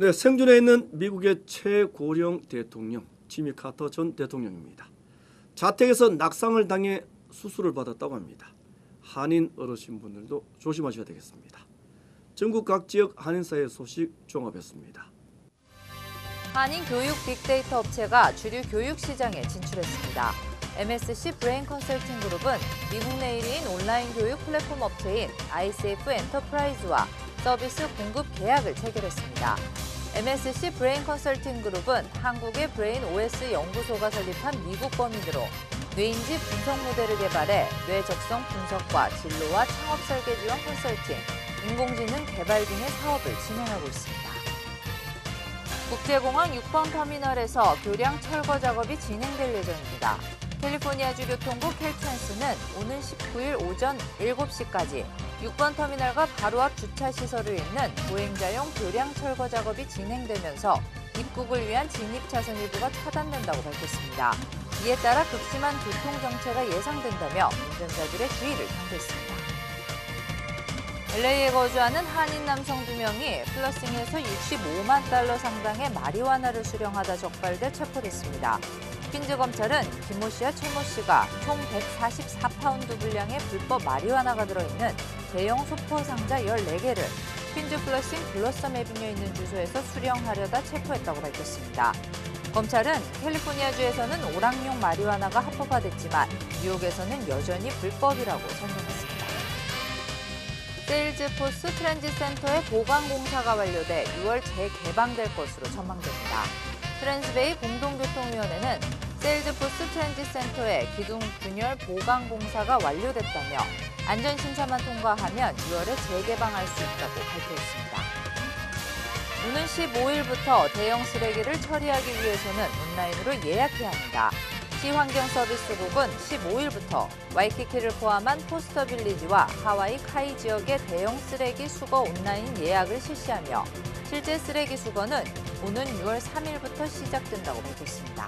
네, 생존해 있는 미국의 최고령 대통령 지미 카터 전 대통령입니다. 자택에서 낙상을 당해 수술을 받았다고 합니다. 한인 어르신분들도 조심하셔야 되겠습니다. 전국 각 지역 한인사회 소식 종합했습니다. 한인 교육 빅데이터 업체가 주류 교육 시장에 진출했습니다. MSC 브레인 컨설팅 그룹은 미국 내 1위인 온라인 교육 플랫폼 업체인 ICF 엔터프라이즈와 서비스 공급 계약을 체결했습니다. MSC 브레인 컨설팅 그룹은 한국의 브레인 OS 연구소가 설립한 미국 범위으로 뇌인지 분석 모델을 개발해 뇌 적성 분석과 진로와 창업 설계 지원 컨설팅, 인공지능 개발 등의 사업을 진행하고 있습니다. 국제공항 6번 터미널에서 교량 철거 작업이 진행될 예정입니다. 캘리포니아주 교통부 캘트랜스는 오는 19일 오전 7시까지 6번 터미널과 바로 앞 주차 시설을 잇는 보행자용 교량 철거 작업이 진행되면서 입국을 위한 진입 차선 일부가 차단된다고 밝혔습니다. 이에 따라 극심한 교통 정체가 예상된다며 운전자들의 주의를 당부했습니다. LA에 거주하는 한인 남성 두 명이 플러싱에서 65만 달러 상당의 마리화나를 수령하다 적발돼 체포됐습니다. 퀸즈 검찰은 김모 씨와 최모 씨가 총 144파운드 분량의 불법 마리화나가 들어있는 대형 소포 상자 14개를 퀸즈 플러싱 블러썸 에비뉴에 있는 주소에서 수령하려다 체포했다고 밝혔습니다. 검찰은 캘리포니아주에서는 오락용 마리화나가 합법화됐지만 뉴욕에서는 여전히 불법이라고 설명했습니다. 세일즈포스 트랜짓 센터의 보강 공사가 완료돼 6월 재개방될 것으로 전망됩니다. 트랜스베이 공동교통위원회는 세일즈포스 트랜짓 센터의 기둥 균열 보강 공사가 완료됐다며 안전심사만 통과하면 6월에 재개방할 수 있다고 발표했습니다. 오는 15일부터 대형 쓰레기를 처리하기 위해서는 온라인으로 예약해야 합니다. 시환경서비스국은 15일부터 와이키키를 포함한 포스터 빌리지와 하와이 카이 지역의 대형 쓰레기 수거 온라인 예약을 실시하며 실제 쓰레기 수거는 오는 6월 3일부터 시작된다고 밝혔습니다.